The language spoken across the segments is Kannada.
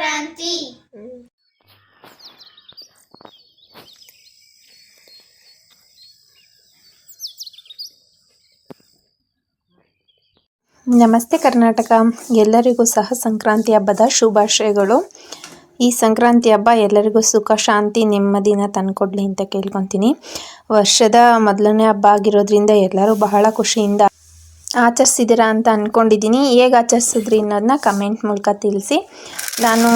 ಸಂಕ್ರಾಂತಿ ನಮಸ್ತೆ ಕರ್ನಾಟಕ. ಎಲ್ಲರಿಗೂ ಸಹ ಸಂಕ್ರಾಂತಿ ಹಬ್ಬದ ಶುಭಾಶಯಗಳು. ಈ ಸಂಕ್ರಾಂತಿ ಹಬ್ಬ ಎಲ್ಲರಿಗೂ ಸುಖ, ಶಾಂತಿ, ನೆಮ್ಮದಿನ ತಂದುಕೊಡ್ಲಿ ಅಂತ ಕೇಳ್ಕೊತೀನಿ. ವರ್ಷದ ಮೊದಲನೇ ಹಬ್ಬ ಆಗಿರೋದ್ರಿಂದ ಎಲ್ಲರೂ ಬಹಳ ಖುಷಿಯಿಂದ ಆಚರಿಸಿದ್ದೀರಾ ಅಂತ ಅಂದ್ಕೊಂಡಿದ್ದೀನಿ ಹೇಗೆ ಆಚರಿಸಿದ್ರಿ ಅನ್ನೋದನ್ನ ಕಮೆಂಟ್ ಮೂಲಕ ತಿಳಿಸಿ. ನಾನು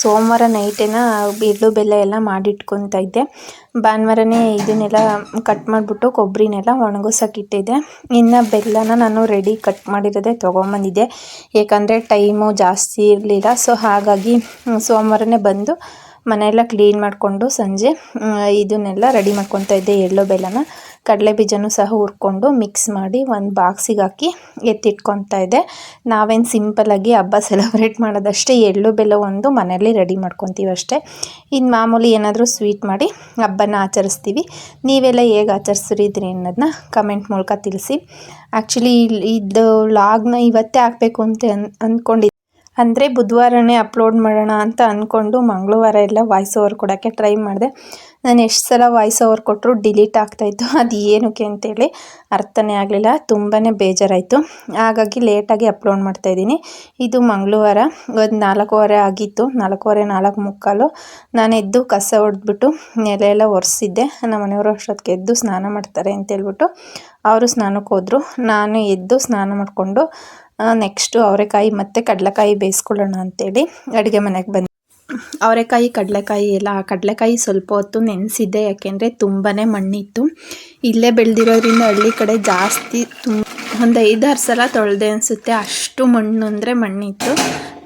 ಸೋಮವಾರ ನೈಟೇನ ಎಳ್ಳು ಬೆಲ್ಲ ಎಲ್ಲ ಮಾಡಿಟ್ಕೊತಾ ಇದ್ದೆ. ಭಾನುವಾರನೇ ಇದನ್ನೆಲ್ಲ ಕಟ್ ಮಾಡಿಬಿಟ್ಟು ಕೊಬ್ಬರಿನೆಲ್ಲ ಒಣಗಿಸೋಕ್ಕಿಟ್ಟಿದ್ದೆ ಇನ್ನು ಬೆಲ್ಲನ ನಾನು ರೆಡಿ ಕಟ್ ಮಾಡಿರೋದೇ ತೊಗೊಂಬಂದಿದ್ದೆ. ಏಕೆಂದರೆ ಟೈಮು ಜಾಸ್ತಿ ಇರಲಿಲ್ಲ. ಸೊ ಹಾಗಾಗಿ ಸೋಮವಾರನೇ ಬಂದು ಮನೆಯೆಲ್ಲ ಕ್ಲೀನ್ ಮಾಡಿಕೊಂಡು ಸಂಜೆ ಇದನ್ನೆಲ್ಲ ರೆಡಿ ಮಾಡ್ಕೊತಾ ಇದ್ದೆ ಎಳ್ಳು ಬೆಲ್ಲನ. ಕಡಲೆ ಬೀಜನೂ ಸಹ ಹುರ್ಕೊಂಡು ಮಿಕ್ಸ್ ಮಾಡಿ ಒಂದು ಬಾಕ್ಸಿಗೆ ಹಾಕಿ ಎತ್ತಿಟ್ಕೊತಾ ಇದ್ದೆ ನಾವೇನು ಸಿಂಪಲಾಗಿ ಹಬ್ಬ ಸೆಲೆಬ್ರೇಟ್ ಮಾಡೋದಷ್ಟೇ, ಎಳ್ಳು, ಬೆಲ್ಲ ಒಂದು ಮನೆಯಲ್ಲಿ ರೆಡಿ ಮಾಡ್ಕೊತೀವಿ ಅಷ್ಟೇ. ಇನ್ನು ಮಾಮೂಲಿ ಏನಾದರೂ ಸ್ವೀಟ್ ಮಾಡಿ ಹಬ್ಬನ ಆಚರಿಸ್ತೀವಿ. ನೀವೆಲ್ಲ ಹೇಗೆ ಆಚರಿಸಿದ್ರಿ ಅನ್ನೋದನ್ನ ಕಮೆಂಟ್ ಮೂಲಕ ತಿಳಿಸಿ. ಆ್ಯಕ್ಚುಲಿ ಇದು ಲಾಗ್ನ ಇವತ್ತೇ ಹಾಕಬೇಕು ಅಂತ ಅನ್ ಅಂದ್ಕೊಂಡಿದ್ದೆ ಅಂದರೆ ಬುಧವಾರನೇ ಅಪ್ಲೋಡ್ ಮಾಡೋಣ ಅಂತ ಅಂದ್ಕೊಂಡು ಮಂಗಳವಾರ ಎಲ್ಲ ವಾಯ್ಸ್ ಓವರ್ ಕೊಡೋಕ್ಕೆ ಟ್ರೈ ಮಾಡಿದೆ. ನಾನು ಎಷ್ಟು ಸಲ ವಾಯ್ಸ್ ಓವರ್ ಕೊಟ್ಟರು ಡಿಲೀಟ್ ಆಗ್ತಾಯಿತ್ತು ಅದು ಏನಕ್ಕೆ ಅಂತೇಳಿ ಅರ್ಥನೇ ಆಗಲಿಲ್ಲ. ತುಂಬಾ ಬೇಜಾರಾಯಿತು. ಹಾಗಾಗಿ ಲೇಟಾಗಿ ಅಪ್ಲೋಡ್ ಮಾಡ್ತಾಯಿದ್ದೀನಿ ಇದು ಮಂಗಳವಾರ. ಒಂದು ನಾಲ್ಕೂವರೆ ಆಗಿತ್ತು. ನಾಲ್ಕೂವರೆ, ನಾಲ್ಕು ಮುಕ್ಕಾಲು. ನಾನು ಎದ್ದು ಕಸ ಹೊಡೆದ್ಬಿಟ್ಟು ನೆಲ ಎಲ್ಲ ಒರೆಸಿದ್ದೆ. ನಮ್ಮ ಮನೆಯವರು ಅಷ್ಟೊತ್ತಿಗೆ ಎದ್ದು ಸ್ನಾನ ಮಾಡ್ತಾರೆ ಅಂತೇಳ್ಬಿಟ್ಟು ಅವರು ಸ್ನಾನಕ್ಕೆ ಹೋದರು. ನಾನು ಎದ್ದು ಸ್ನಾನ ಮಾಡಿಕೊಂಡು ನೆಕ್ಸ್ಟು ಅವರೆಕಾಯಿ ಮತ್ತು ಕಡಲೆಕಾಯಿ ಬೇಯಿಸ್ಕೊಳ್ಳೋಣ ಅಂತೇಳಿ ಅಡುಗೆ ಮನೆಗೆ ಬಂದು ಅವರೆಕಾಯಿ, ಕಡಲೆಕಾಯಿ ಎಲ್ಲ ಕಡಲೆಕಾಯಿ ಸ್ವಲ್ಪ ಹೊತ್ತು ನೆನೆಸಿದ್ದೆ, ಯಾಕೆಂದರೆ ತುಂಬಾ ಮಣ್ಣಿತ್ತು. ಇಲ್ಲೇ ಬೆಳೆದಿರೋದ್ರಿಂದ ಹಳ್ಳಿ ಕಡೆ ಜಾಸ್ತಿ ತುಂಬ ಒಂದು ಐದಾರು ಸಲ ತೊಳೆದೆ ಅನಿಸುತ್ತೆ. ಅಷ್ಟು ಮಣ್ಣು ಅಂದರೆ ಮಣ್ಣಿತ್ತು.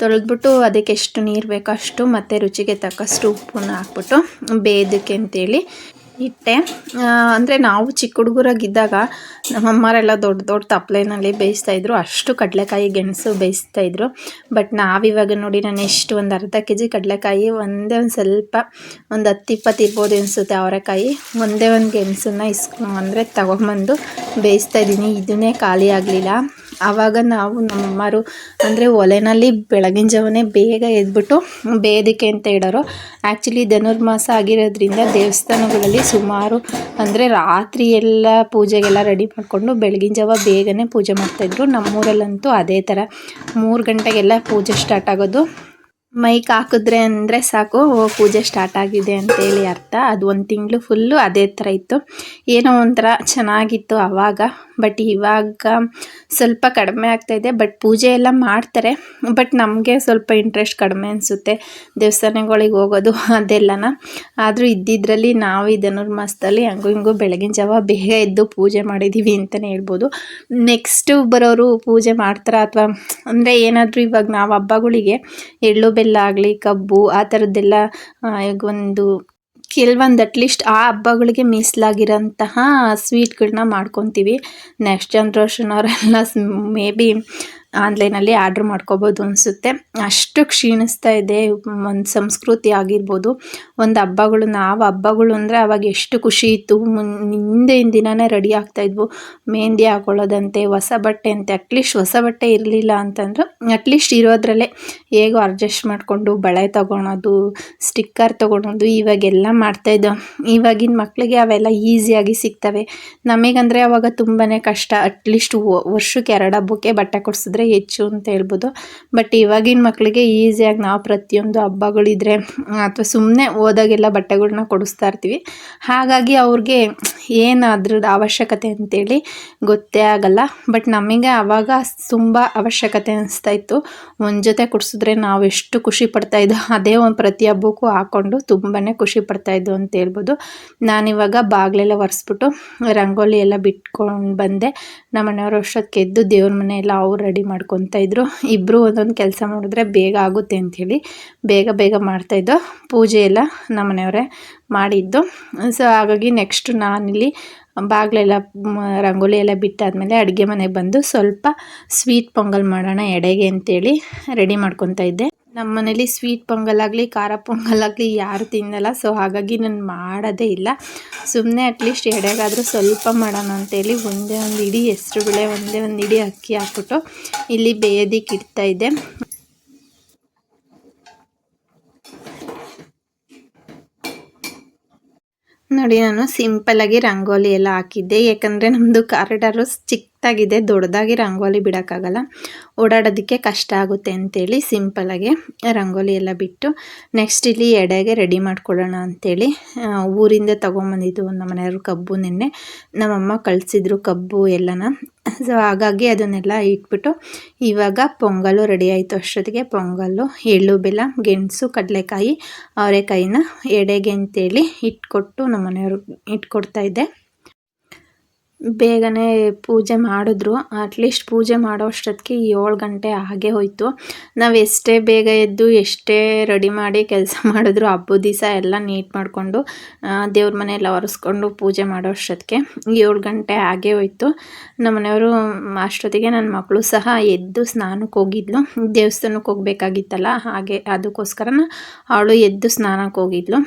ತೊಳೆದ್ಬಿಟ್ಟು ಅದಕ್ಕೆ ಎಷ್ಟು ನೀರು ಬೇಕೋ ಅಷ್ಟು ಮತ್ತು ರುಚಿಗೆ ತಕ್ಕಷ್ಟು ಉಪ್ಪನ್ನು ಹಾಕ್ಬಿಟ್ಟು ಬೇದಕ್ಕೆ ಅಂತೇಳಿ ಇಟ್ಟೆ. ಅಂದರೆ ನಾವು ಚಿಕ್ಕ ಹುಡುಗರಾಗಿದ್ದಾಗ ನಮ್ಮಮ್ಮರೆಲ್ಲ ದೊಡ್ಡ ದೊಡ್ಡ ತಪ್ಪಲೆನಲ್ಲಿ ಬೇಯಿಸ್ತಾಯಿದ್ರು ಅಷ್ಟು ಕಡಲೆಕಾಯಿ ಗೆಣಸು ಬೇಯಿಸ್ತಾಯಿದ್ರು ಬಟ್ ನಾವಿವಾಗ ನೋಡಿ ನಾನು ಎಷ್ಟು ಒಂದು ಅರ್ಧ ಕೆ ಜಿ ಕಡಲೆಕಾಯಿ, ಒಂದೇ ಒಂದು ಸ್ವಲ್ಪ ಒಂದು ಹತ್ತು ಇಪ್ಪತ್ತು ಇರ್ಬೋದು ಅನಿಸುತ್ತೆ ಅವರೆಕಾಯಿ. ಒಂದೇ ಒಂದು ಗೆಣಸನ್ನ ಇಸ್ಕೊ ಅಂದರೆ ತಗೊಂಬಂದು ಬೇಯಿಸ್ತಾ ಇದ್ದೀನಿ. ಇದನ್ನೇ ಖಾಲಿ ಆಗಲಿಲ್ಲ. ಆವಾಗ ನಾವು ನಮ್ಮಮ್ಮರು ಅಂದರೆ ಒಲೆನಲ್ಲಿ ಬೆಳಗಿನ ಜಾವನೇ ಬೇಗ ಎದ್ಬಿಟ್ಟು ಬೇಯೋದಕ್ಕೆ ಅಂತ ಇಡೋರು. ಆ್ಯಕ್ಚುಲಿ ಧನುರ್ಮಾಸ ಆಗಿರೋದ್ರಿಂದ ದೇವಸ್ಥಾನಗಳಲ್ಲಿ ಸುಮಾರು ಅಂದರೆ ರಾತ್ರಿ ಎಲ್ಲ ಪೂಜೆಗೆಲ್ಲ ರೆಡಿ ಮಾಡಿಕೊಂಡು ಬೆಳಗಿನ ಜಾವ ಬೇಗನೆ ಪೂಜೆ ಮಾಡ್ತಾಯಿದ್ರು ನಮ್ಮೂರಲ್ಲಂತೂ ಅದೇ ಥರ ಮೂರು ಗಂಟೆಗೆಲ್ಲ ಪೂಜೆ ಸ್ಟಾರ್ಟ್ ಆಗೋದು ಮೈಕ್ ಹಾಕಿದ್ರೆ ಅಂದರೆ ಸಾಕು ಪೂಜೆ ಸ್ಟಾರ್ಟ್ ಆಗಿದೆ ಅಂತೇಳಿ ಅರ್ಥ. ಅದು ಒಂದು ತಿಂಗಳು ಫುಲ್ಲು ಅದೇ ಥರ ಇತ್ತು. ಏನೋ ಒಂಥರ ಚೆನ್ನಾಗಿತ್ತು ಆವಾಗ ಬಟ್ ಇವಾಗ ಸ್ವಲ್ಪ ಕಡಿಮೆ ಆಗ್ತಾಯಿದೆ ಬಟ್ ಪೂಜೆ ಎಲ್ಲ ಮಾಡ್ತಾರೆ ಬಟ್ ನಮಗೆ ಸ್ವಲ್ಪ ಇಂಟ್ರೆಸ್ಟ್ ಕಡಿಮೆ ಅನಿಸುತ್ತೆ. ದೇವಸ್ಥಾನಗಳಿಗೆ ಹೋಗೋದು ಅದೆಲ್ಲನ. ಆದರೂ ಇದ್ದಿದ್ರಲ್ಲಿ ನಾವು ಈ ಧನುರ್ಮಾಸದಲ್ಲಿ ಹಂಗೂ ಹಿಂಗೂ ಬೆಳಗಿನ ಜಾವ ಬೇಗ ಎದ್ದು ಪೂಜೆ ಮಾಡಿದ್ದೀವಿ ಅಂತಲೇ ಹೇಳ್ಬೋದು. ನೆಕ್ಸ್ಟು ಬರೋರು ಪೂಜೆ ಮಾಡ್ತಾರ ಅಥವಾ ಅಂದರೆ ಏನಾದರೂ ಇವಾಗ ನಾವು ಹಬ್ಬಗಳಿಗೆ ಎಳ್ಳು ಬೆಲ್ಲ ಆಗಲಿ, ಕಬ್ಬು, ಆ ಥರದ್ದೆಲ್ಲ ಒಂದು ಕೆಲವೊಂದು ಅಟ್ಲೀಸ್ಟ್ ಆ ಹಬ್ಬಗಳಿಗೆ ಮೀಸಲಾಗಿರೋಂತಹ ಸ್ವೀಟ್ಗಳನ್ನ ಮಾಡ್ಕೊತೀವಿ. ನೆಕ್ಸ್ಟ್ ಜನ್ರೇಷನ್ ಅವರೆಲ್ಲ ಮೇ ಬಿ ಆನ್ಲೈನಲ್ಲಿ ಆರ್ಡ್ರ್ ಮಾಡ್ಕೋಬೋದು ಅನಿಸುತ್ತೆ. ಅಷ್ಟು ಕ್ಷೀಣಿಸ್ತಾ ಇದೆ ಒಂದು ಸಂಸ್ಕೃತಿ ಆಗಿರ್ಬೋದು. ಒಂದು ಹಬ್ಬಗಳು, ನಾವು ಹಬ್ಬಗಳು ಅಂದರೆ ಅವಾಗ ಎಷ್ಟು ಖುಷಿ ಇತ್ತು. ಮುನ್, ಹಿಂದಿನ ದಿನವೇ ರೆಡಿ ಆಗ್ತಾಯಿದ್ವು ಮೆಹಂದಿ ಹಾಕೊಳ್ಳೋದಂತೆ, ಹೊಸ ಬಟ್ಟೆ ಅಂತೆ. ಅಟ್ಲೀಸ್ಟ್ ಹೊಸ ಬಟ್ಟೆ ಇರಲಿಲ್ಲ ಅಂತಂದ್ರೆ ಅಟ್ಲೀಸ್ಟ್ ಇರೋದ್ರಲ್ಲೇ ಹೇಗೋ ಅಡ್ಜಸ್ಟ್ ಮಾಡಿಕೊಂಡು ಬಳೆ ತೊಗೊಳೋದು ಸ್ಟಿಕ್ಕರ್ ತೊಗೊಳೋದು, ಇವಾಗೆಲ್ಲ ಮಾಡ್ತಾಯಿದ್ದೋ ಇವಾಗಿನ ಮಕ್ಕಳಿಗೆ ಅವೆಲ್ಲ ಈಸಿಯಾಗಿ ಸಿಗ್ತವೆ. ನಮಗಂದರೆ ಅವಾಗ ತುಂಬಾ ಕಷ್ಟ. ಅಟ್ಲೀಸ್ಟ್ ವರ್ಷಕ್ಕೆ ಎರಡು ಹಬ್ಬಕ್ಕೆ ಬಟ್ಟೆ ಕೊಡಿಸಿದ್ರೆ ಹೆಚ್ಚು ಅಂತ ಹೇಳ್ಬೋದು. ಬಟ್ ಇವಾಗಿನ ಮಕ್ಕಳಿಗೆ ಈಸಿಯಾಗಿ ನಾವು ಪ್ರತಿಯೊಂದು ಹಬ್ಬಗಳಿದ್ರೆ, ಅಥವಾ ಸುಮ್ಮನೆ ಹೋದಾಗೆಲ್ಲ ಬಟ್ಟೆಗಳನ್ನ ಕೊಡಿಸ್ತಾ ಇರ್ತೀವಿ. ಹಾಗಾಗಿ ಅವ್ರಿಗೆ ಏನು ಅದ್ರದ್ದು ಅವಶ್ಯಕತೆ ಅಂತೇಳಿ ಗೊತ್ತೇ ಆಗಲ್ಲ. ಬಟ್ ನಮಗೆ ಆವಾಗ ತುಂಬ ಅವಶ್ಯಕತೆ ಅನಿಸ್ತಾ ಇತ್ತು. ಒಂದು ಜೊತೆ ಕೊಡಿಸಿದ್ರೆ ನಾವು ಎಷ್ಟು ಖುಷಿ ಪಡ್ತಾಯಿದ್ದೋ ಅದೇ ಒಂದು ಪ್ರತಿ ಹಬ್ಬಕ್ಕೂ ಹಾಕ್ಕೊಂಡು ತುಂಬಾ ಖುಷಿ ಪಡ್ತಾಯಿದ್ದು ಅಂತ ಹೇಳ್ಬೋದು. ನಾನಿವಾಗ ಬಾಗಿಲೆಲ್ಲ ಒರೆಸ್ಬಿಟ್ಟು, ರಂಗೋಲಿ ಎಲ್ಲ ಬಿಟ್ಕೊಂಡು ಬಂದೆ. ನಮ್ಮ ಮನೆಯವರು ಅಷ್ಟೊತ್ತಿಗೆ ಎದ್ದು ದೇವ್ರ ಮನೆ ಎಲ್ಲ ಅವ್ರು ರೆಡಿ ಮಾಡ್ಕೊತಾ ಇದ್ರು. ಇಬ್ಬರು ಒಂದೊಂದು ಕೆಲಸ ಮಾಡಿದ್ರೆ ಬೇಗ ಆಗುತ್ತೆ ಅಂಥೇಳಿ ಬೇಗ ಬೇಗ ಮಾಡ್ತಾಯಿದ್ದೋ ಪೂಜೆ ಎಲ್ಲ ನಮ್ಮ ಮಾಡಿದ್ದು. ಸೊ ಹಾಗಾಗಿ ನೆಕ್ಸ್ಟ್ ನಾನಿಲ್ಲಿ ಬಾಗಿಲೆಲ್ಲ ರಂಗೋಲಿ ಎಲ್ಲ ಬಿಟ್ಟಾದಮೇಲೆ ಅಡುಗೆ ಮನೆಗೆ ಬಂದು ಸ್ವಲ್ಪ ಸ್ವೀಟ್ ಪೊಂಗಲ್ ಮಾಡೋಣ ಎಡೆಗೆ ಅಂತೇಳಿ ರೆಡಿ ಮಾಡ್ಕೊತಾ ಇದ್ದೆ. ನಮ್ಮ ಮನೇಲಿ ಸ್ವೀಟ್ ಪೊಂಗಲ್ ಆಗಲಿ ಖಾರ ಪೊಂಗಲ್ ಆಗಲಿ ಯಾರು ತಿನ್ನಲ್ಲ. ಸೊ ಹಾಗಾಗಿ ನಾನು ಮಾಡೋದೇ ಇಲ್ಲ. ಸುಮ್ಮನೆ ಅಟ್ಲೀಸ್ಟ್ ಎಡೆಗಾದರೂ ಸ್ವಲ್ಪ ಮಾಡೋಣ ಅಂತೇಳಿ ಒಂದೇ ಒಂದು ಇಡೀ ಹೆಸ್ರು ಬೆಳೆ ಒಂದೇ ಒಂದು ಇಡೀ ಅಕ್ಕಿ ಹಾಕ್ಬಿಟ್ಟು ಇಲ್ಲಿ ಬೇಯೋದಿಕ್ಕೆ ಇಡ್ತಾಯಿದ್ದೆ ನೋಡಿ, ನಾನು ಸಿಂಪಲ್ಲಾಗಿ ರಂಗೋಲಿ ಎಲ್ಲ ಹಾಕಿದ್ದೆ. ಯಾಕಂದರೆ ನಮ್ಮದು ಕಾರಿಡಾರು ಚಿಕ್ಕ ಚಿಕ್ಕದಾಗಿದೆ ದೊಡ್ಡದಾಗಿ ರಂಗೋಲಿ ಬಿಡೋಕ್ಕಾಗಲ್ಲ. ಓಡಾಡೋದಕ್ಕೆ ಕಷ್ಟ ಆಗುತ್ತೆ ಅಂಥೇಳಿ ಸಿಂಪಲಾಗಿ ರಂಗೋಲಿ ಎಲ್ಲ ಬಿಟ್ಟು ನೆಕ್ಸ್ಟ್ ಇಲ್ಲಿ ಎಡೆಗೆ ರೆಡಿ ಮಾಡ್ಕೊಳ್ಳೋಣ ಅಂಥೇಳಿ ಊರಿಂದ ತೊಗೊಂಬಂದಿದ್ದು ನಮ್ಮ ಮನೆಯವರು ಕಬ್ಬು ನಿನ್ನೆ. ನಮ್ಮಮ್ಮ ಕಳಿಸಿದ್ರು ಕಬ್ಬು ಎಲ್ಲನ. ಸೊ ಹಾಗಾಗಿ ಅದನ್ನೆಲ್ಲ ಇಟ್ಬಿಟ್ಟು ಇವಾಗ ಪೊಂಗಲು ರೆಡಿ ಆಯಿತು. ಅಷ್ಟೊತ್ತಿಗೆ ಪೊಂಗಲ್ಲು ಎಳ್ಳು, ಬೆಲ್ಲ, ಗೆಣಸು, ಕಡಲೆಕಾಯಿ, ಅವರೆಕಾಯಿನ ಎಡೆಗೆ ಅಂತೇಳಿ ಇಟ್ಕೊಟ್ಟು ನಮ್ಮ ಮನೆಯವ್ರು ಇಟ್ಕೊಡ್ತಾ ಇದ್ದೆ. ಬೇಗನೆ ಪೂಜೆ ಮಾಡಿದ್ರು. ಅಟ್ಲೀಸ್ಟ್ ಪೂಜೆ ಮಾಡೋ ಅಷ್ಟೊತ್ತಿಗೆ ಏಳು ಗಂಟೆ ಹಾಗೆ ಹೋಯಿತು. ನಾವು ಎಷ್ಟೇ ಬೇಗ ಎದ್ದು, ಎಷ್ಟೇ ರೆಡಿ ಮಾಡಿ ಕೆಲಸ ಮಾಡಿದ್ರು, ಹಬ್ಬದ ದಿವಸ ಎಲ್ಲ ನೀಟ್ ಮಾಡಿಕೊಂಡು ದೇವ್ರ ಮನೆಯೆಲ್ಲ ಒರೆಸ್ಕೊಂಡು ಪೂಜೆ ಮಾಡೋ ಅಷ್ಟೊತ್ತಿಗೆ ಏಳು ಗಂಟೆ ಹಾಗೆ ಹೋಯಿತು. ನಮ್ಮ ಮನೆಯವರು ಅಷ್ಟೊತ್ತಿಗೆ ನನ್ನ ಮಕ್ಕಳು ಸಹ ಎದ್ದು ಸ್ನಾನಕ್ಕೆ ಹೋಗಿದ್ಲು. ದೇವಸ್ಥಾನಕ್ಕೆ ಹೋಗಬೇಕಾಗಿತ್ತಲ್ಲ, ಹಾಗೆ ಅದಕ್ಕೋಸ್ಕರನ ಅವಳು ಎದ್ದು ಸ್ನಾನಕ್ಕೆ ಹೋಗಿದ್ಲು.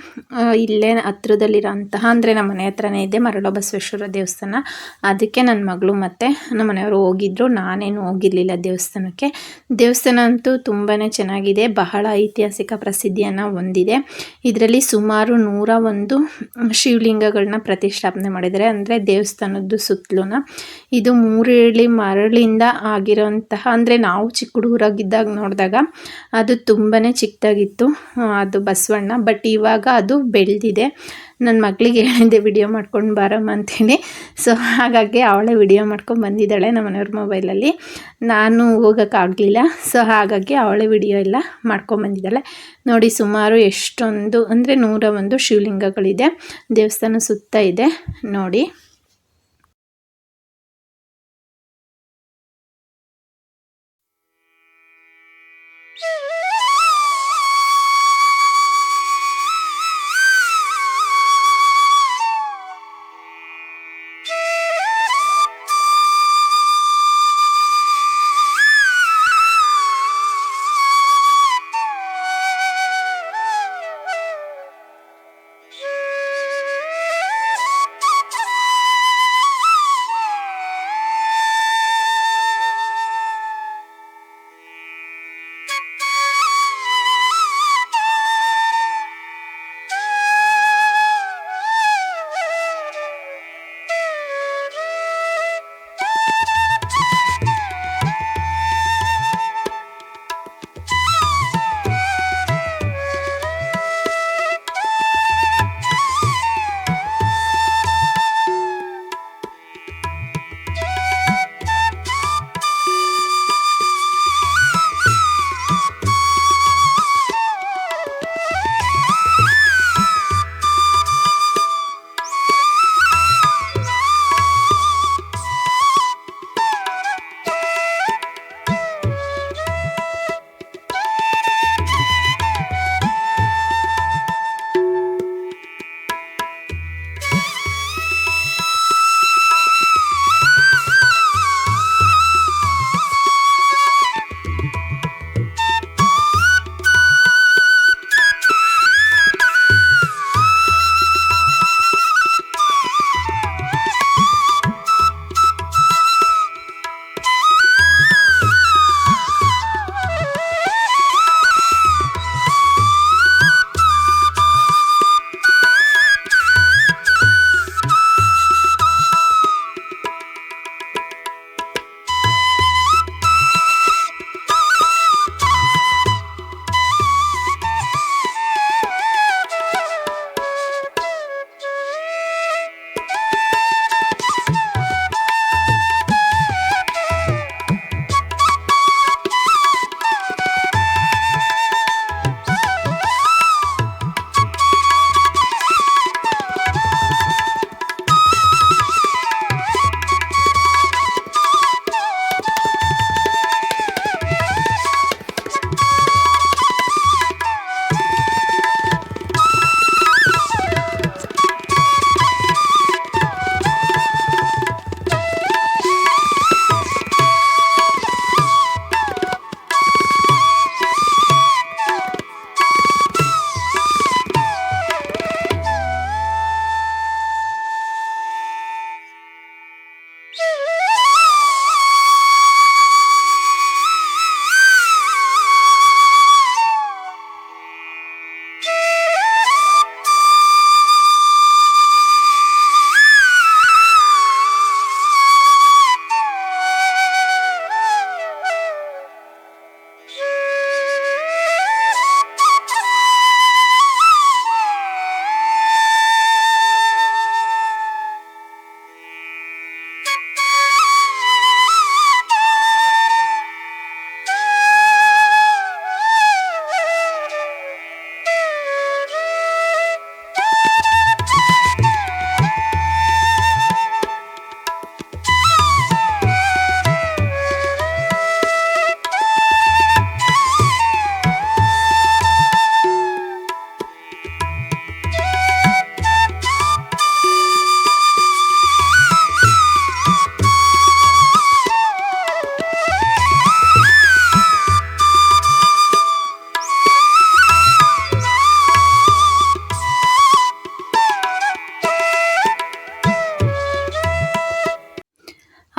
ಇಲ್ಲೇ ಹತ್ರದಲ್ಲಿರೋಂತಹ, ಅಂದರೆ ನಮ್ಮ ಮನೆ ಹತ್ರನೇ ಇದೆ ಮರಳ ಬಸವೇಶ್ವರ ದೇವಸ್ಥಾನ. ಅದಕ್ಕೆ ನನ್ನ ಮಗಳು ಮತ್ತು ನಮ್ಮ ಮನೆಯವರು ಹೋಗಿದ್ದರು ನಾನೇನು ಹೋಗಿರಲಿಲ್ಲ ದೇವಸ್ಥಾನಕ್ಕೆ. ದೇವಸ್ಥಾನ ಅಂತೂ ತುಂಬಾ ಚೆನ್ನಾಗಿದೆ. ಬಹಳ ಐತಿಹಾಸಿಕ ಪ್ರಸಿದ್ಧಿಯನ್ನು ಹೊಂದಿದೆ. ಇದರಲ್ಲಿ ಸುಮಾರು ನೂರ ಒಂದು ಶಿವಲಿಂಗಗಳನ್ನ ಪ್ರತಿಷ್ಠಾಪನೆ ಮಾಡಿದ್ದಾರೆ. ಅಂದರೆ ದೇವಸ್ಥಾನದ್ದು ಸುತ್ತಲೂ ಇದು ಮೂರೇಳಿ ಮರಳಿಂದ ಆಗಿರೋಂತಹ, ಅಂದರೆ ನಾವು ಚಿಕ್ಕ ಹುಡುಗರಾಗಿದ್ದಾಗ ನೋಡಿದಾಗ ಅದು ತುಂಬಾ ಚಿಕ್ಕದಾಗಿತ್ತು ಅದು ಬಸವಣ್ಣ. ಬಟ್ ಇವಾಗ ಅದು ಬೆಳೆದಿದೆ. ನನ್ನ ಮಗಳಿಗೆ ಹೇಳಿದೆ ವಿಡಿಯೋ ಮಾಡ್ಕೊಂಡು ಬಾರಮ್ಮ ಅಂತೇಳಿ. ಸೊ ಹಾಗಾಗಿ ಅವಳೇ ವಿಡಿಯೋ ಮಾಡ್ಕೊಂಡು ಬಂದಿದ್ದಾಳೆ ನಮ್ಮ ಮನೆಯವ್ರ ಮೊಬೈಲಲ್ಲಿ ನಾನು ಹೋಗೋಕ್ಕಾಗಲಿಲ್ಲ ಸೊ ಹಾಗಾಗಿ ಅವಳೇ ವಿಡಿಯೋ ಎಲ್ಲ ಮಾಡ್ಕೊಂಡು ಬಂದಿದ್ದಾಳೆ. ನೋಡಿ ಸುಮಾರು ಎಷ್ಟೊಂದು, ಅಂದರೆ ನೂರ ಒಂದು ಶಿವಲಿಂಗಗಳಿದೆ, ದೇವಸ್ಥಾನ ಸುತ್ತ ಇದೆ, ನೋಡಿ.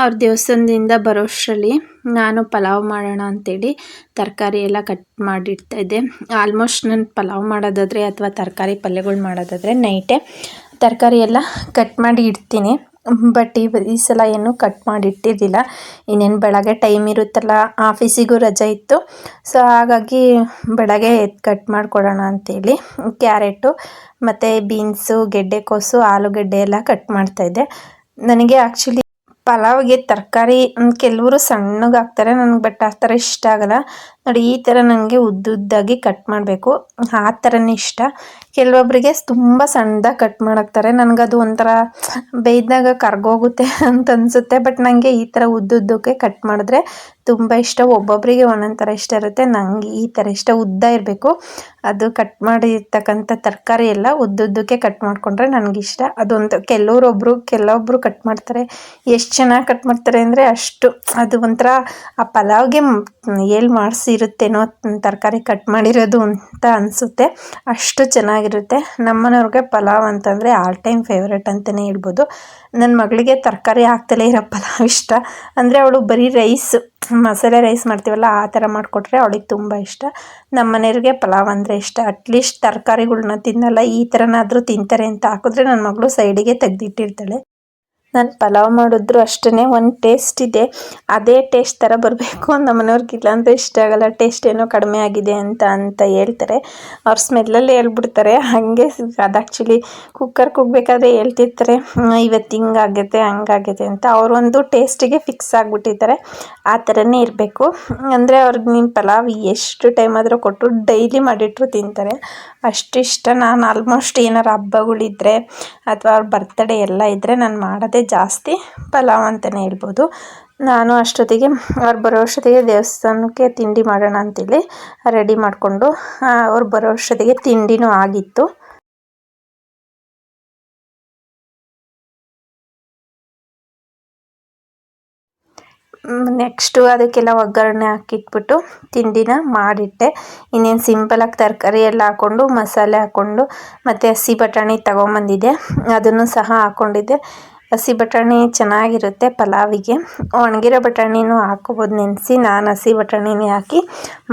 ಅವ್ರ ದೇವಸ್ಥಾನದಿಂದ ಬರೋಷ್ಟರಲ್ಲಿ ನಾನು ಪಲಾವ್ ಮಾಡೋಣ ಅಂತೇಳಿ ತರಕಾರಿ ಎಲ್ಲ ಕಟ್ ಮಾಡಿಡ್ತಾ ಇದ್ದೆ. ಆಲ್ಮೋಸ್ಟ್ ನಾನು ಪಲಾವ್ ಮಾಡೋದಾದರೆ ಅಥವಾ ತರಕಾರಿ ಪಲ್ಯಗಳು ಮಾಡೋದಾದರೆ ನೈಟೇ ತರಕಾರಿ ಎಲ್ಲ ಕಟ್ ಮಾಡಿ ಇಡ್ತೀನಿ. ಬಟ್ ಈ ಈ ಸಲ ಏನು ಕಟ್ ಮಾಡಿ ಇಟ್ಟಿರಲಿಲ್ಲ ಇನ್ನೇನು ಬೆಳಗ್ಗೆ ಟೈಮ್ ಇರುತ್ತಲ್ಲ ಆಫೀಸಿಗೂ ರಜೆ ಇತ್ತು. ಸೊ ಹಾಗಾಗಿ ಬೆಳಗ್ಗೆ ಎದ್ದು ಕಟ್ ಮಾಡಿಕೊಡೋಣ ಅಂತೇಳಿ ಕ್ಯಾರೆಟು ಮತ್ತು ಬೀನ್ಸು ಗೆಡ್ಡೆಕೋಸು ಆಲೂಗಡ್ಡೆ ಎಲ್ಲ ಕಟ್ ಮಾಡ್ತಾಯಿದ್ದೆ ನನಗೆ ಆ್ಯಕ್ಚುಲಿ ಪಲಾವ್ಗೆ ತರಕಾರಿ ಕೆಲವರು ಸಣ್ಣಗೆ ಹಾಕ್ತಾರೆ, ನನಗೆ ಬಟ್ ಆ ಥರ ಇಷ್ಟ ಆಗಲ್ಲ. ನೋಡಿ, ಈ ಥರ ನನಗೆ ಉದ್ದುದ್ದಾಗಿ ಕಟ್ ಮಾಡಬೇಕು. ಆ ಥರನೇ ಇಷ್ಟ. ಕೆಲವೊಬ್ಬರಿಗೆ ತುಂಬ ಸಣ್ಣದಾಗಿ ಕಟ್ ಮಾಡಾಕ್ತಾರೆ. ನನಗದು ಒಂಥರ ಬೇಯ್ದಾಗ ಕರ್ಗೋಗುತ್ತೆ ಅಂತ ಅನಿಸುತ್ತೆ. ಬಟ್ ನನಗೆ ಈ ಥರ ಉದ್ದುದ್ದಕ್ಕೆ ಕಟ್ ಮಾಡಿದ್ರೆ ತುಂಬ ಇಷ್ಟ. ಒಬ್ಬೊಬ್ಬರಿಗೆ ಒಂದೊಂದು ಥರ ಇಷ್ಟ ಇರುತ್ತೆ. ನನಗೆ ಈ ಥರ ಇಷ್ಟ. ಉದ್ದ ಇರಬೇಕು. ಅದು ಕಟ್ ಮಾಡಿರ್ತಕ್ಕಂಥ ತರಕಾರಿ ಎಲ್ಲ ಉದ್ದುದ್ದಕ್ಕೆ ಕಟ್ ಮಾಡಿಕೊಂಡ್ರೆ ನನಗಿಷ್ಟ ಅದೊಂದು ಕೆಲವರೊಬ್ಬರು ಕೆಲವೊಬ್ಬರು ಕಟ್ ಮಾಡ್ತಾರೆ. ಎಷ್ಟು ಚೆನ್ನಾಗಿ ಕಟ್ ಮಾಡ್ತಾರೆ ಅಂದರೆ ಅಷ್ಟು ಅದು ಒಂಥರ ಆ ಪಲಾವ್ಗೆ ಏಳು ಮಾಡಿಸಿರುತ್ತೇನೋ ತರಕಾರಿ ಕಟ್ ಮಾಡಿರೋದು ಅಂತ ಅನಿಸುತ್ತೆ. ಅಷ್ಟು ಚೆನ್ನಾಗಿರುತ್ತೆ. ನಮ್ಮನೆಯವ್ರಿಗೆ ಪಲಾವ್ ಅಂತಂದರೆ ಆಲ್ ಟೈಮ್ ಫೇವ್ರೇಟ್ ಅಂತಲೇ ಹೇಳ್ಬೋದು. ನನ್ನ ಮಗಳಿಗೆ ತರಕಾರಿ ಹಾಕ್ತಲೇ ಇರೋ ಪಲಾವ್ ಇಷ್ಟ. ಅಂದರೆ ಅವಳು ಬರೀ ರೈಸ್ ಮಸಾಲೆ ರೈಸ್ ಮಾಡ್ತೀವಲ್ಲ, ಆ ಥರ ಮಾಡಿಕೊಟ್ರೆ ಅವಳಿಗೆ ತುಂಬ ಇಷ್ಟ. ನಮ್ಮ ಮನೆಯವ್ರಿಗೆ ಪಲಾವ್ ಅಂದರೆ ಇಷ್ಟ. ಅಟ್ಲೀಸ್ಟ್ ತರಕಾರಿಗಳ್ನ ತಿನ್ನಲ್ಲ, ಈ ಥರನಾದರೂ ತಿಂತಾರೆ ಅಂತ ಹಾಕಿದ್ರೆ ನನ್ನ ಮಗಳು ಸೈಡಿಗೆ ತೆಗೆದಿಟ್ಟಿರ್ತಾಳೆ. ನಾನು ಪಲಾವ್ ಮಾಡಿದ್ರು ಅಷ್ಟೇ ಒಂದು ಟೇಸ್ಟ್ ಇದೆ. ಅದೇ ಟೇಸ್ಟ್ ಥರ ಬರಬೇಕು ನಮ್ಮ ಮನೆಯವ್ರಿಗೆ ಇಲ್ಲಾಂದರೆ ಇಷ್ಟ ಆಗಲ್ಲ. ಟೇಸ್ಟ್ ಏನೋ ಕಡಿಮೆ ಆಗಿದೆ ಅಂತ ಅಂತ ಹೇಳ್ತಾರೆ. ಅವ್ರ ಸ್ಮೆಲ್ಲಲ್ಲಿ ಹೇಳ್ಬಿಡ್ತಾರೆ. ಹಾಗೆ ಅದು ಆ್ಯಕ್ಚುಲಿ ಕುಕ್ಕರ್ ಕುಗ್ಬೇಕಾದ್ರೆ ಹೇಳ್ತಿರ್ತಾರೆ ಇವತ್ತು ಹಿಂಗಾಗೈತೆ ಹಂಗಾಗೈತೆ ಅಂತ. ಅವರೊಂದು ಟೇಸ್ಟಿಗೆ ಫಿಕ್ಸ್ ಆಗಿಬಿಟ್ಟಿದ್ದಾರೆ ಆ ಥರನೇ ಇರಬೇಕು. ಅಂದರೆ ಅವ್ರಿಗೆ ನೀನು ಪಲಾವ್ ಎಷ್ಟು ಟೈಮ್ ಆದರೂ ಕೊಟ್ಟು ಡೈಲಿ ಮಾಡಿಟ್ರು ತಿಂತಾರೆ. ಅಷ್ಟು ಇಷ್ಟ. ನಾನು ಆಲ್ಮೋಸ್ಟ್ ಏನಾರು ಹಬ್ಬಗಳಿದ್ರೆ ಅಥವಾ ಅವ್ರ ಬರ್ತಡೇ ಎಲ್ಲ ಇದ್ದರೆ ನಾನು ಮಾಡೋದೇ ಜಾಸ್ತಿ ಪಲಾವ್ ಅಂತಲೇ ಹೇಳ್ಬೋದು. ನಾನು ಅಷ್ಟೊತ್ತಿಗೆ ಅವ್ರು ಬರೋ ಅಷ್ಟೊತ್ತಿಗೆ ದೇವಸ್ಥಾನಕ್ಕೆ ತಿಂಡಿ ಮಾಡೋಣ ಅಂತೇಳಿ ರೆಡಿ ಮಾಡಿಕೊಂಡು ಅವ್ರು ಬರೋ ಅಷ್ಟೊತ್ತಿಗೆ ತಿಂಡಿನೂ ಆಗಿತ್ತು. ನೆಕ್ಸ್ಟು ಅದಕ್ಕೆಲ್ಲ ಒಗ್ಗರಣೆ ಹಾಕಿಟ್ಬಿಟ್ಟು ತಿಂಡಿನ ಮಾಡಿಟ್ಟೆ. ಇನ್ನೇನು ಸಿಂಪಲಾಗಿ ತರಕಾರಿ ಎಲ್ಲ ಹಾಕ್ಕೊಂಡು ಮಸಾಲೆ ಹಾಕ್ಕೊಂಡು ಮತ್ತು ಹಸಿ ಬಟಾಣಿ ತಗೊಂಬಂದಿದ್ದೆ. ಅದನ್ನು ಸಹ ಹಾಕ್ಕೊಂಡಿದ್ದೆ ಹಸಿ ಬಟಾಣಿ ಚೆನ್ನಾಗಿರುತ್ತೆ ಪಲಾವಿಗೆ. ಒಣಗಿರೋ ಬಟಾಣಿನೂ ಹಾಕೋಬೋದು ನೆನೆಸಿ ನಾನು ಹಸಿ ಬಟಾಣಿನೇ ಹಾಕಿ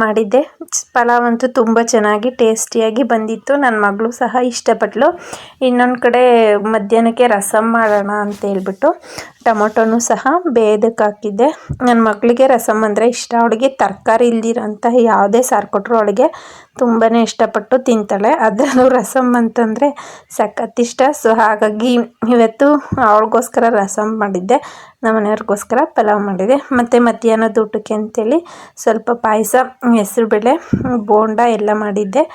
ಮಾಡಿದ್ದೆ. ಪಲಾವ್ ಅಂತೂ ತುಂಬ ಚೆನ್ನಾಗಿ ಟೇಸ್ಟಿಯಾಗಿ ಬಂದಿತ್ತು. ನನ್ನ ಮಗಳು ಸಹ ಇಷ್ಟಪಟ್ಟಳು ಇನ್ನೊಂದು ಕಡೆ ಮಧ್ಯಾಹ್ನಕ್ಕೆ ರಸಮ್ ಮಾಡೋಣ ಅಂತ ಹೇಳ್ಬಿಟ್ಟು ಟೊಮೊಟೊನೂ ಸಹ ಬೇಯೋದಕ್ಕೆ ಹಾಕಿದ್ದೆ ನನ್ನ ಮಗಳಿಗೆ ರಸಮ್ ಅಂದರೆ ಇಷ್ಟ. ಅವಳಿಗೆ ತರಕಾರಿ ಇಲ್ದಿರೋಂಥ ಯಾವುದೇ ಸಾರು ಕೊಟ್ಟರು ಅವಳಿಗೆ ತುಂಬಾ ಇಷ್ಟಪಟ್ಟು ತಿಂತಾಳೆ. ಅದರಲ್ಲೂ ರಸಮ್ ಅಂತಂದರೆ ಸಖತ್ ಇಷ್ಟ ಸೊ ಹಾಗಾಗಿ ಇವತ್ತು ಅವಳಿಗೋಸ್ಕರ ರಸಮ್ ಮಾಡಿದ್ದೆ. ನಮ್ಮ ಮನೆಯವ್ರಿಗೋಸ್ಕರ ಪಲಾವ್ ಮಾಡಿದೆ. ಮತ್ತು ಮಧ್ಯಾಹ್ನದ ಊಟಕ್ಕೆ ಅಂತೇಳಿ ಸ್ವಲ್ಪ ಪಾಯಸ, ಹೆಸರುಬೇಳೆ, ಬೋಂಡ ಎಲ್ಲ ಮಾಡಿದ್ದೆ.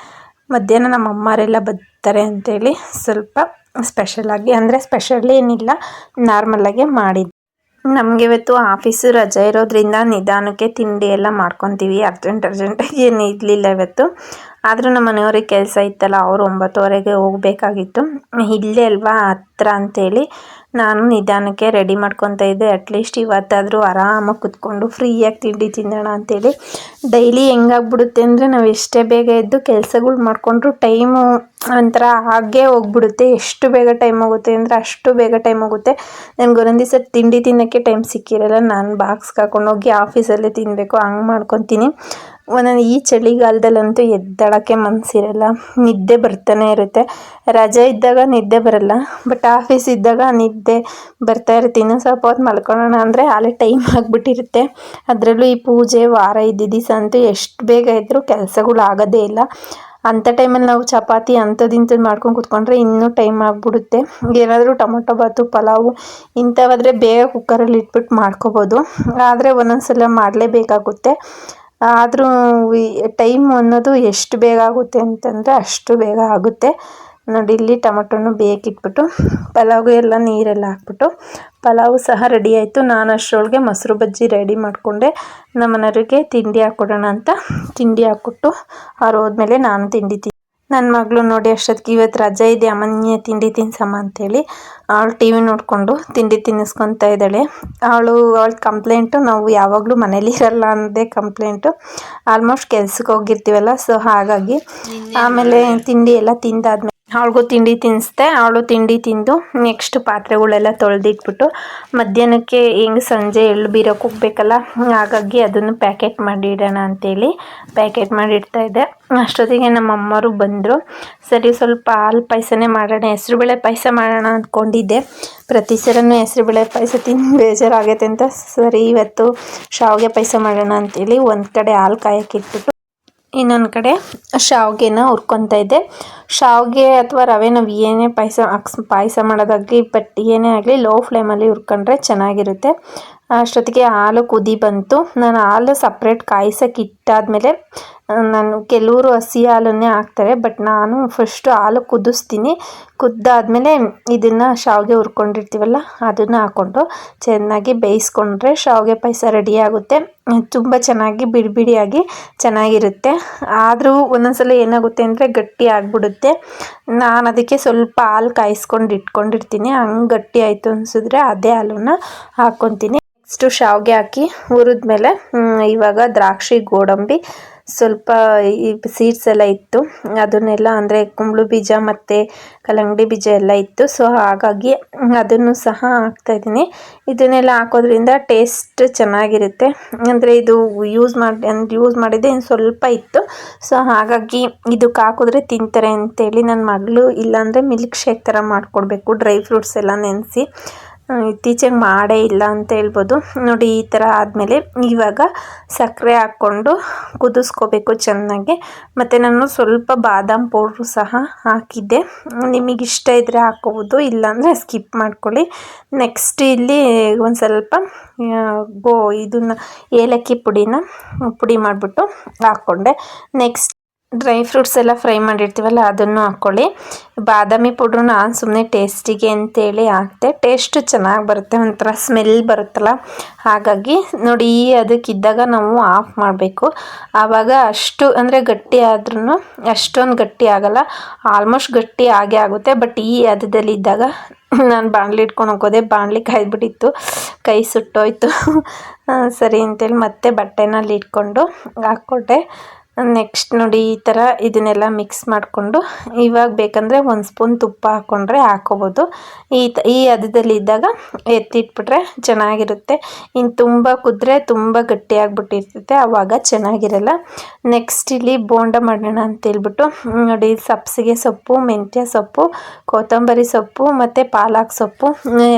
ಮಧ್ಯಾಹ್ನ ನಮ್ಮ ಅಮ್ಮರೆಲ್ಲ ಬರ್ತಾರೆ ಅಂತೇಳಿ ಸ್ವಲ್ಪ ಸ್ಪೆಷಲಾಗಿ ಅಂದರೆ ಸ್ಪೆಷಲ್ ಏನಿಲ್ಲ ನಾರ್ಮಲಾಗೆ ಮಾಡಿದ್ದೆ. ನಮಗೆ ಇವತ್ತು ಆಫೀಸು ರಜೆ ಇರೋದ್ರಿಂದ ನಿಧಾನಕ್ಕೆ ತಿಂಡಿ ಎಲ್ಲ ಮಾಡ್ಕೊತೀವಿ. ಅರ್ಜೆಂಟ್ ಅರ್ಜೆಂಟಾಗಿ ಏನು ಇರಲಿಲ್ಲ ಇವತ್ತು. ಆದರೂ ನಮ್ಮ ಮನೆಯವ್ರಿಗೆ ಕೆಲಸ ಇತ್ತಲ್ಲ, ಅವರು ಒಂಬತ್ತುವರೆಗೆ ಹೋಗಬೇಕಾಗಿತ್ತು. ಇಲ್ಲೇ ಅಲ್ವಾ ಹತ್ರ ಅಂತೇಳಿ ನಾನು ನಿಧಾನಕ್ಕೆ ರೆಡಿ ಮಾಡ್ಕೊತ ಇದ್ದೆ. ಅಟ್ಲೀಸ್ಟ್ ಇವತ್ತಾದರೂ ಆರಾಮಾಗಿ ಕುತ್ಕೊಂಡು ಫ್ರೀಯಾಗಿ ತಿಂಡಿ ತಿನ್ನೋಣ ಅಂತೇಳಿ. ಡೈಲಿ ಹೆಂಗಾಗ್ಬಿಡುತ್ತೆ ಅಂದರೆ ನಾವು ಎಷ್ಟೇ ಬೇಗ ಎದ್ದು ಕೆಲಸಗಳು ಮಾಡಿಕೊಂಡ್ರು ಟೈಮು ಒಂಥರ ಹಾಗೆ ಹೋಗ್ಬಿಡುತ್ತೆ. ಎಷ್ಟು ಬೇಗ ಟೈಮ್ ಹೋಗುತ್ತೆ ಅಂದರೆ ಅಷ್ಟು ಬೇಗ ಟೈಮ್ ಹೋಗುತ್ತೆ. ನನಗೆ ಒಂದೊಂದು ದಿವಸ ತಿಂಡಿ ತಿನ್ನೋಕ್ಕೆ ಟೈಮ್ ಸಿಕ್ಕಿರಲ್ಲ. ನಾನು ಬಾಕ್ಸ್ಗೆ ಹಾಕೊಂಡೋಗಿ ಆಫೀಸಲ್ಲೇ ತಿನ್ನಬೇಕು ಹಂಗೆ ಮಾಡ್ಕೊತೀನಿ. ಒಂದೊಂದು ಈ ಚಳಿಗಾಲದಲ್ಲಂತೂ ಎದ್ದೇಳೋಕ್ಕೆ ಮನಸ್ಸಿರಲ್ಲ ನಿದ್ದೆ ಬರ್ತಾನೆ ಇರುತ್ತೆ. ರಜೆ ಇದ್ದಾಗ ನಿದ್ದೆ ಬರಲ್ಲ. ಬಟ್ ಆಫೀಸ್ ಇದ್ದಾಗ ನಿದ್ದೆ ಬರ್ತಾ ಇರುತ್ತೆ. ಇನ್ನೊಂದು ಸ್ವಲ್ಪ ಹೊತ್ತು ಮಲ್ಕೊಳ್ಳೋಣ ಅಂದರೆ ಆಲೇ ಟೈಮ್ ಆಗಿಬಿಟ್ಟಿರುತ್ತೆ. ಅದರಲ್ಲೂ ಈ ಪೂಜೆ ವಾರ ಇದ್ದ ದಿವಸ ಅಂತೂ ಎಷ್ಟು ಬೇಗ ಇದ್ದರೂ ಕೆಲಸಗಳು ಆಗೋದೇ ಇಲ್ಲ. ಅಂಥ ಟೈಮಲ್ಲಿ ನಾವು ಚಪಾತಿ ಅಂಥದ್ದು ಇಂಥದ್ದು ಮಾಡ್ಕೊಂಡು ಕುತ್ಕೊಂಡ್ರೆ ಇನ್ನೂ ಟೈಮ್ ಆಗಿಬಿಡುತ್ತೆ. ಏನಾದರೂ ಟೊಮೊಟೊ ಬಾತು, ಪಲಾವು ಇಂಥವಾದರೆ ಬೇಗ ಕುಕ್ಕರಲ್ಲಿ ಇಟ್ಬಿಟ್ಟು ಮಾಡ್ಕೋಬೋದು. ಆದರೆ ಒಂದೊಂದು ಸಲ ಮಾಡಲೇಬೇಕಾಗುತ್ತೆ. ಆದರೂ ಟೈಮ್ ಅನ್ನೋದು ಎಷ್ಟು ಬೇಗ ಆಗುತ್ತೆ ಅಂತಂದರೆ ಅಷ್ಟು ಬೇಗ ಆಗುತ್ತೆ. ನೋಡಿ, ಇಲ್ಲಿ ಟೊಮಟೊನು ಬೇಕಿಟ್ಬಿಟ್ಟು, ಪಲಾವ್ಗೆ ಎಲ್ಲ ನೀರೆಲ್ಲ ಹಾಕ್ಬಿಟ್ಟು, ಪಲಾವು ಸಹ ರೆಡಿ ಆಯಿತು. ನಾನು ಅಷ್ಟರೊಳಗೆ ಮೊಸರು ಬಜ್ಜಿ ರೆಡಿ ಮಾಡಿಕೊಂಡೆ. ನಮ್ಮನೆಯವ್ರಿಗೆ ತಿಂಡಿ ಹಾಕ್ಕೊಡೋಣ ಅಂತ ತಿಂಡಿ ಹಾಕ್ಕೊಟ್ಟು, ಅವ್ರು ಹೋದ್ಮೇಲೆ ನಾನು ತಿಂಡಿ ನನ್ನ ಮಗಳು ನೋಡಿ ಅಷ್ಟೊತ್ತಿಗೆ ಇವತ್ತು ರಜೆ ಇದೆ ಅಮ್ಮನಿಗೆ ತಿಂಡಿ ತಿನ್ಸಮ್ಮ ಅಂತೇಳಿ ಅವಳು ಟಿ ವಿ ನೋಡಿಕೊಂಡು ತಿಂಡಿ ತಿನ್ನಿಸ್ಕೊತಾ ಇದ್ದಾಳೆ. ಅವಳು ಅವಳ ಕಂಪ್ಲೇಂಟು ನಾವು ಯಾವಾಗಲೂ ಮನೇಲಿ ಇರಲ್ಲ ಅನ್ನೋದೇ ಕಂಪ್ಲೇಂಟು ಆಲ್ಮೋಸ್ಟ್ ಕೆಲ್ಸಕ್ಕೆ ಹೋಗಿರ್ತೀವಲ್ಲ ಸೊ ಹಾಗಾಗಿ ಆಮೇಲೆ ತಿಂಡಿ ಎಲ್ಲ ತಿಂದಾದ್ಮೇಲೆ ಅವಳಿಗೂ ತಿಂಡಿ ತಿನ್ನಿಸ್ದೆ. ಅವಳು ತಿಂಡಿ ತಿಂದು ನೆಕ್ಸ್ಟ್ ಪಾತ್ರೆಗಳೆಲ್ಲ ತೊಳೆದಿಟ್ಬಿಟ್ಟು ಮಧ್ಯಾಹ್ನಕ್ಕೆ ಹೆಂಗೆ ಸಂಜೆ ಎಳ್ಳು ಬೀರೋಕೆ ಹೋಗ್ಬೇಕಲ್ಲ ಹಾಗಾಗಿ ಅದನ್ನು ಪ್ಯಾಕೆಟ್ ಮಾಡಿ ಇಡೋಣ ಅಂತೇಳಿ ಪ್ಯಾಕೆಟ್ ಮಾಡಿ ಇಡ್ತಾ ಇದ್ದೆ. ಅಷ್ಟೊತ್ತಿಗೆ ನಮ್ಮ ಅಮ್ಮರು ಬಂದರು. ಸರಿ, ಸ್ವಲ್ಪ ಹಾಲು ಪಾಯಸನೇ ಮಾಡೋಣ ಹೆಸರುಬೇಳೆ ಪಾಯಸ ಮಾಡೋಣ ಅಂದ್ಕೊಂಡಿದ್ದೆ. ಪ್ರತಿ ಸರನೂ ಹೆಸರುಬೇಳೆ ಪಾಯಸ ತಿಂದು ಬೇಜಾರಾಗೈತೆ ಅಂತ, ಸರಿ, ಇವತ್ತು ಶಾವಿಗೆ ಪಾಯಸ ಮಾಡೋಣ ಅಂತೇಳಿ ಒಂದು ಕಡೆ ಹಾಲು ಕಾಯಕ್ಕೆ ಇಟ್ಬಿಟ್ಟು ಇನ್ನೊಂದು ಕಡೆ ಶಾವಿಗೆನ ಹುರ್ಕೊತಾ ಇದ್ದೆ. ಶಾವಿಗೆ ಅಥವಾ ರವೆ ನಾವು ಏನೇ ಪಾಯಸ ಪಾಯಸ ಮಾಡೋದಾಗಲಿ, ಬಟ್ ಏನೇ ಆಗಲಿ ಲೋ ಫ್ಲೇಮಲ್ಲಿ ಹುರ್ಕೊಂಡ್ರೆ ಚೆನ್ನಾಗಿರುತ್ತೆ. ಅಷ್ಟೊತ್ತಿಗೆ ಹಾಲು ಕುದಿ ಬಂತು. ನಾನು ಹಾಲು ಸಪ್ರೇಟ್ ಕಾಯಿಸೋಕೆ ಇಟ್ಟಾದಮೇಲೆ, ನಾನು ಕೆಲವರು ಹಸಿ ಹಾಲನ್ನೇ ಹಾಕ್ತಾರೆ ಬಟ್ ನಾನು ಫಸ್ಟು ಹಾಲು ಕುದಿಸ್ತೀನಿ. ಕುದ್ದಾದಮೇಲೆ ಇದನ್ನು ಶಾವಿಗೆ ಹುರ್ಕೊಂಡಿರ್ತೀವಲ್ಲ, ಅದನ್ನು ಹಾಕ್ಕೊಂಡು ಚೆನ್ನಾಗಿ ಬೇಯಿಸ್ಕೊಂಡ್ರೆ ಶಾವಿಗೆ ಪಾಯಸ ರೆಡಿ ಆಗುತ್ತೆ. ತುಂಬ ಚೆನ್ನಾಗಿ ಬಿಡಿ ಬಿಡಿಯಾಗಿ ಚೆನ್ನಾಗಿರುತ್ತೆ. ಆದರೂ ಒಂದೊಂದು ಸಲ ಏನಾಗುತ್ತೆ ಅಂದರೆ ಗಟ್ಟಿ ಆಗಿಬಿಡುತ್ತೆ. ನಾನು ಅದಕ್ಕೆ ಸ್ವಲ್ಪ ಹಾಲು ಕಾಯಿಸ್ಕೊಂಡು ಇಟ್ಕೊಂಡಿರ್ತೀನಿ. ಹಂಗೆ ಗಟ್ಟಿ ಆಯಿತು ಅನಿಸಿದ್ರೆ ಅದೇ ಹಾಲನ್ನು ಹಾಕ್ಕೊತೀನಿ. ನೆಕ್ಸ್ಟು ಶಾವಿಗೆ ಹಾಕಿ ಹುರಿದ್ಮೇಲೆ ಇವಾಗ ದ್ರಾಕ್ಷಿ, ಗೋಡಂಬಿ, ಸ್ವಲ್ಪ ಈ ಸೀಡ್ಸ್ ಎಲ್ಲ ಇತ್ತು. ಅದನ್ನೆಲ್ಲ ಅಂದರೆ ಕುಂಬಳ ಬೀಜ ಮತ್ತು ಕಲ್ಲಂಗಡಿ ಬೀಜ ಎಲ್ಲ ಇತ್ತು. ಸೊ ಹಾಗಾಗಿ ಅದನ್ನು ಸಹ ಹಾಕ್ತಾಯಿದ್ದೀನಿ ಇದನ್ನೆಲ್ಲ ಹಾಕೋದ್ರಿಂದ ಟೇಸ್ಟ್ ಚೆನ್ನಾಗಿರುತ್ತೆ. ಅಂದರೆ ಇದು ಯೂಸ್ ಮಾಡಿ, ಅಂದ್ರೆ ಯೂಸ್ ಮಾಡಿದ್ದೆ ಇನ್ನು ಸ್ವಲ್ಪ ಇತ್ತು. ಸೊ ಹಾಗಾಗಿ ಇದಕ್ಕೆ ಹಾಕಿದ್ರೆ ತಿಂತಾರೆ ಅಂತೇಳಿ ನನ್ನ ಮಗಳು ಇಲ್ಲಾಂದರೆ ಮಿಲ್ಕ್ ಶೇಕ್ ಥರ ಮಾಡಿಕೊಡ್ಬೇಕು ಡ್ರೈ ಫ್ರೂಟ್ಸ್ ಎಲ್ಲ ನೆನೆಸಿ. ಇತ್ತೀಚೆಗೆ ಮಾಡೇ ಇಲ್ಲ ಅಂತ ಹೇಳ್ಬೋದು. ನೋಡಿ, ಈ ಥರ ಆದಮೇಲೆ ಇವಾಗ ಸಕ್ಕರೆ ಹಾಕ್ಕೊಂಡು ಕುದಿಸ್ಕೋಬೇಕು ಚೆನ್ನಾಗಿ. ಮತ್ತು ನಾನು ಸ್ವಲ್ಪ ಬಾದಾಮ್ ಪೌಡ್ರು ಸಹ ಹಾಕಿದ್ದೆ. ನಿಮಗೆ ಇಷ್ಟ ಇದ್ದರೆ ಹಾಕೋಬೋದು, ಇಲ್ಲಾಂದರೆ ಸ್ಕಿಪ್ ಮಾಡ್ಕೊಳ್ಳಿ. ನೆಕ್ಸ್ಟ್ ಇಲ್ಲಿ ಒಂದು ಸ್ವಲ್ಪ ಗೋ, ಇದನ್ನು ಏಲಕ್ಕಿ ಪುಡಿನ ಪುಡಿ ಮಾಡಿಬಿಟ್ಟು ಹಾಕ್ಕೊಂಡೆ. ನೆಕ್ಸ್ಟ್ ಡ್ರೈ ಫ್ರೂಟ್ಸ್ ಎಲ್ಲ ಫ್ರೈ ಮಾಡಿರ್ತೀವಲ್ಲ, ಅದನ್ನು ಹಾಕ್ಕೊಳ್ಳಿ. ಬಾದಾಮಿ ಪೌಡ್ರು ನಾನು ಸುಮ್ಮನೆ ಟೇಸ್ಟಿಗೆ ಅಂತೇಳಿ ಹಾಕ್ತೆ. ಟೇಸ್ಟ್ ಚೆನ್ನಾಗಿ ಬರುತ್ತೆ, ಒಂಥರ ಸ್ಮೆಲ್ ಬರುತ್ತಲ್ಲ. ಹಾಗಾಗಿ ನೋಡಿ ಅದಕ್ಕಿದ್ದಾಗ ನಾವು ಆಫ್ ಮಾಡಬೇಕು. ಆವಾಗ ಅಷ್ಟು, ಅಂದರೆ ಗಟ್ಟಿ ಆದ್ರೂ ಅಷ್ಟೊಂದು ಗಟ್ಟಿ ಆಗಲ್ಲ. ಆಲ್ಮೋಸ್ಟ್ ಗಟ್ಟಿ ಆಗೇ ಆಗುತ್ತೆ. ಬಟ್ ಈ ಅದದಲ್ಲಿ ಇದ್ದಾಗ ನಾನು ಬಾಣಲಿ ಇಟ್ಕೊಂಡು ಹೋಗೋದೆ, ಬಾಣಲಿ ಕಾಯ್ದುಬಿಟ್ಟಿತ್ತು. ಕೈ ಸುಟ್ಟೋಯ್ತು. ಸರಿ ಅಂತೇಳಿ ಮತ್ತೆ ಬಟ್ಟೆನಲ್ಲಿ ಇಟ್ಕೊಂಡು ಹಾಕ್ಕೊಟ್ಟೆ. ನೆಕ್ಸ್ಟ್ ನೋಡಿ ಈ ಥರ ಇದನ್ನೆಲ್ಲ ಮಿಕ್ಸ್ ಮಾಡಿಕೊಂಡು ಇವಾಗ ಬೇಕಂದರೆ ಒಂದು ಸ್ಪೂನ್ ತುಪ್ಪ ಹಾಕ್ಕೊಂಡ್ರೆ ಹಾಕೋಬೋದು. ಈ ತ, ಈ ಹದದಲ್ಲಿ ಇದ್ದಾಗ ಎತ್ತಿಟ್ಬಿಟ್ರೆ ಚೆನ್ನಾಗಿರುತ್ತೆ. ಇನ್ನು ತುಂಬ ಕುದ್ರೆ ತುಂಬ ಗಟ್ಟಿಯಾಗ್ಬಿಟ್ಟಿರ್ತೈತೆ ಆವಾಗ ಚೆನ್ನಾಗಿರಲ್ಲ. ನೆಕ್ಸ್ಟ್ ಇಲ್ಲಿ ಬೋಂಡ ಮಾಡೋಣ ಅಂತೇಳ್ಬಿಟ್ಟು ನೋಡಿ ಸಬ್ಸಿಗೆ ಸೊಪ್ಪು, ಮೆಂತ್ಯ ಸೊಪ್ಪು, ಕೊತ್ತಂಬರಿ ಸೊಪ್ಪು ಮತ್ತು ಪಾಲಕ್ ಸೊಪ್ಪು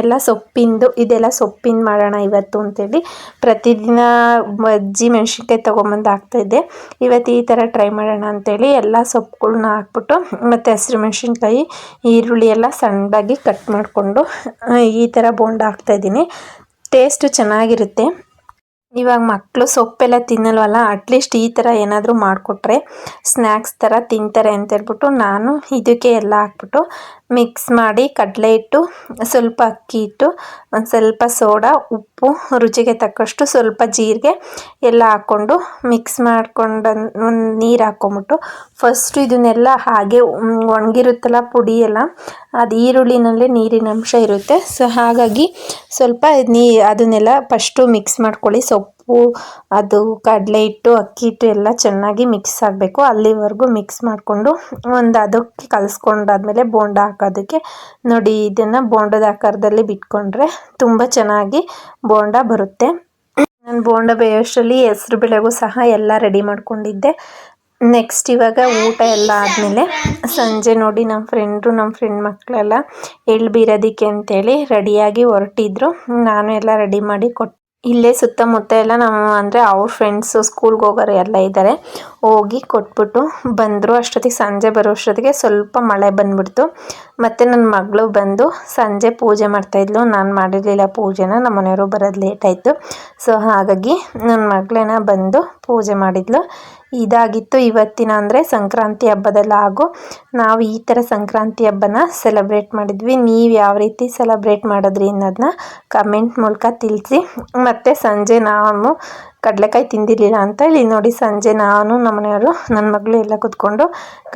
ಎಲ್ಲ ಸೊಪ್ಪಿಂದು, ಇದೆಲ್ಲ ಸೊಪ್ಪಿಂದು ಮಾಡೋಣ ಇವತ್ತು ಅಂತೇಳಿ. ಪ್ರತಿದಿನ ಅಜ್ಜಿ ಮೆಣಸಿನ್ಕಾಯಿ ತೊಗೊಂಬಂದು ಹಾಕ್ತಾಯಿದ್ದೆ ಇವತ್ತು ಈ ಥರ ಟ್ರೈ ಮಾಡೋಣ ಅಂತೇಳಿ ಎಲ್ಲ ಸೊಪ್ಪುಗಳನ್ನ ಹಾಕ್ಬಿಟ್ಟು, ಮತ್ತು ಹಸಿರು ಮೆಣಸಿನ್ಕಾಯಿ, ಈರುಳ್ಳಿ ಎಲ್ಲ ಸಣ್ಣದಾಗಿ ಕಟ್ ಮಾಡಿಕೊಂಡು ಈ ಥರ ಬೋಂಡ ಹಾಕ್ತಾಯಿದ್ದೀನಿ ಟೇಸ್ಟು ಚೆನ್ನಾಗಿರುತ್ತೆ. ಇವಾಗ ಮಕ್ಕಳು ಸೊಪ್ಪೆಲ್ಲ ತಿನ್ನಲ್ವಲ್ಲ ಅಟ್ಲೀಸ್ಟ್ ಈ ಥರ ಏನಾದರೂ ಮಾಡಿಕೊಟ್ರೆ ಸ್ನ್ಯಾಕ್ಸ್ ಥರ ತಿಂತಾರೆ ಅಂತ ಹೇಳ್ಬಿಟ್ಟು ನಾನು ಇದಕ್ಕೆ ಎಲ್ಲ ಹಾಕ್ಬಿಟ್ಟು ಮಿಕ್ಸ್ ಮಾಡಿ ಕಡಲೆ ಹಿಟ್ಟು, ಸ್ವಲ್ಪ ಅಕ್ಕಿ ಇಟ್ಟು ಒಂದು ಸ್ವಲ್ಪ ಸೋಡಾ, ಉಪ್ಪು ರುಚಿಗೆ ತಕ್ಕಷ್ಟು ಸ್ವಲ್ಪ ಜೀರಿಗೆ ಎಲ್ಲ ಹಾಕ್ಕೊಂಡು ಮಿಕ್ಸ್ ಮಾಡ್ಕೊಂಡು ಒಂದು ನೀರು ಹಾಕ್ಕೊಂಬಿಟ್ಟು ಫಸ್ಟು ಇದನ್ನೆಲ್ಲ ಹಾಗೆ ಒಣಗಿರುತ್ತಲ್ಲ ಪುಡಿ ಎಲ್ಲ, ಅದು ಈರುಳ್ಳಿನಲ್ಲೇ ನೀರಿನ ಅಂಶ ಇರುತ್ತೆ. ಸೊ ಹಾಗಾಗಿ ಸ್ವಲ್ಪ ನೀ, ಅದನ್ನೆಲ್ಲ ಫಸ್ಟು ಮಿಕ್ಸ್ ಮಾಡ್ಕೊಳ್ಳಿ. ಸೊಪ್ಪು ಅದು ಕಡಲೆ ಹಿಟ್ಟು, ಅಕ್ಕಿ ಹಿಟ್ಟು ಎಲ್ಲ ಚೆನ್ನಾಗಿ ಮಿಕ್ಸ್ ಆಗಬೇಕು. ಅಲ್ಲಿವರೆಗೂ ಮಿಕ್ಸ್ ಮಾಡಿಕೊಂಡು ಒಂದು ಅದಕ್ಕೆ ಕಲಿಸ್ಕೊಂಡಾದ್ಮೇಲೆ ಬೋಂಡ ಹಾಕೋದಕ್ಕೆ ನೋಡಿ ಇದನ್ನು ಬೋಂಡದ ಆಕಾರದಲ್ಲಿ ಬಿಟ್ಕೊಂಡ್ರೆ ತುಂಬ ಚೆನ್ನಾಗಿ ಬೋಂಡ ಬರುತ್ತೆ. ನಾನು ಬೋಂಡ ಬೇಯೋಷ್ಟರಲ್ಲಿ ಹೆಸ್ರು ಬೇಳೆಗೂ ಸಹ ಎಲ್ಲ ರೆಡಿ ಮಾಡ್ಕೊಂಡಿದ್ದೆ. ನೆಕ್ಸ್ಟ್ ಇವಾಗ ಊಟ ಎಲ್ಲ ಆದಮೇಲೆ ಸಂಜೆ ನೋಡಿ ನಮ್ಮ ಫ್ರೆಂಡ್ರು ನಮ್ಮ ಫ್ರೆಂಡ್ ಮಕ್ಕಳೆಲ್ಲ ಎಳ್ಳು ಬೀರೋದಕ್ಕೆ ಅಂತೇಳಿ ರೆಡಿಯಾಗಿ ಹೊರಟಿದ್ರು. ನಾನು ಎಲ್ಲ ರೆಡಿ ಮಾಡಿ ಕೊಟ್ಟು ಇಲ್ಲೇ ಸುತ್ತಮುತ್ತ ಎಲ್ಲ ನಮ್ಮ ಅಂದರೆ ಅವ್ರ ಫ್ರೆಂಡ್ಸು ಸ್ಕೂಲ್ಗೆ ಹೋಗೋರು ಎಲ್ಲ ಇದ್ದಾರೆ ಹೋಗಿ ಕೊಟ್ಬಿಟ್ಟು ಬಂದರು ಅಷ್ಟೊತ್ತಿಗೆ ಸಂಜೆ ಬರೋ ಅಷ್ಟೊತ್ತಿಗೆ ಸ್ವಲ್ಪ ಮಳೆ ಬಂದ್ಬಿಡ್ತು. ಮತ್ತು ನನ್ನ ಮಗಳು ಬಂದು ಸಂಜೆ ಪೂಜೆ ಮಾಡ್ತಾಯಿದ್ಲು ನಾನು ಮಾಡಿರಲಿಲ್ಲ ಪೂಜೆನ ನಮ್ಮ ಮನೆಯವರು ಬರೋದು ಲೇಟ್ ಆಯಿತು. ಸೊ ಹಾಗಾಗಿ ನನ್ನ ಮಗಳೇನ ಬಂದು ಪೂಜೆ ಮಾಡಿದ್ಲು. ಇದಾಗಿತ್ತು ಇವತ್ತಿನ ಅಂದರೆ ಸಂಕ್ರಾಂತಿ ಹಬ್ಬದಲ್ಲಿ ಹಾಗೂ ನಾವು ಈ ಥರ ಸಂಕ್ರಾಂತಿ ಹಬ್ಬನ ಸೆಲೆಬ್ರೇಟ್ ಮಾಡಿದ್ವಿ. ನೀವು ಯಾವ ರೀತಿ ಸೆಲೆಬ್ರೇಟ್ ಮಾಡಿದ್ರಿ ಅನ್ನೋದನ್ನ ಕಮೆಂಟ್ ಮೂಲಕ ತಿಳಿಸಿ. ಮತ್ತು ಸಂಜೆ ನಾನು ಕಡಲೆಕಾಯಿ ತಿಂದಿರಲಿಲ್ಲ ಅಂತ ಹೇಳಿ ನೋಡಿ, ಸಂಜೆ ನಾನು ನಮ್ಮ ಮನೆಯವರು ನನ್ನ ಮಗಳು ಎಲ್ಲ ಕೂತ್ಕೊಂಡು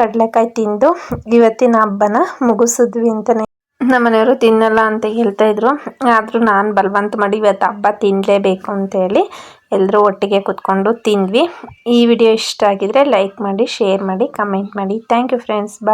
ಕಡಲೆಕಾಯಿ ತಿಂದು ಇವತ್ತಿನ ಹಬ್ಬನ ಮುಗಿಸಿದ್ವಿ ಅಂತಲೇ ನಮ್ಮ ಮನೆಯವರು ತಿನ್ನಲ್ಲ ಅಂತ ಹೇಳ್ತಾಯಿದ್ರು ಆದರೂ ನಾನು ಬಲವಂತ ಮಾಡಿ ಇವತ್ತು ಹಬ್ಬ ತಿನ್ನಲೇಬೇಕು ಅಂತೇಳಿ ಎಲ್ಲರೂ ಒಟ್ಟಿಗೆ ಕೂತ್ಕೊಂಡು ತಿಂದ್ವಿ. ಈ ವಿಡಿಯೋ ಇಷ್ಟ ಆಗಿದ್ರೆ ಲೈಕ್ ಮಾಡಿ, ಶೇರ್ ಮಾಡಿ, ಕಮೆಂಟ್ ಮಾಡಿ. Thank you friends. ಬಾಯ್.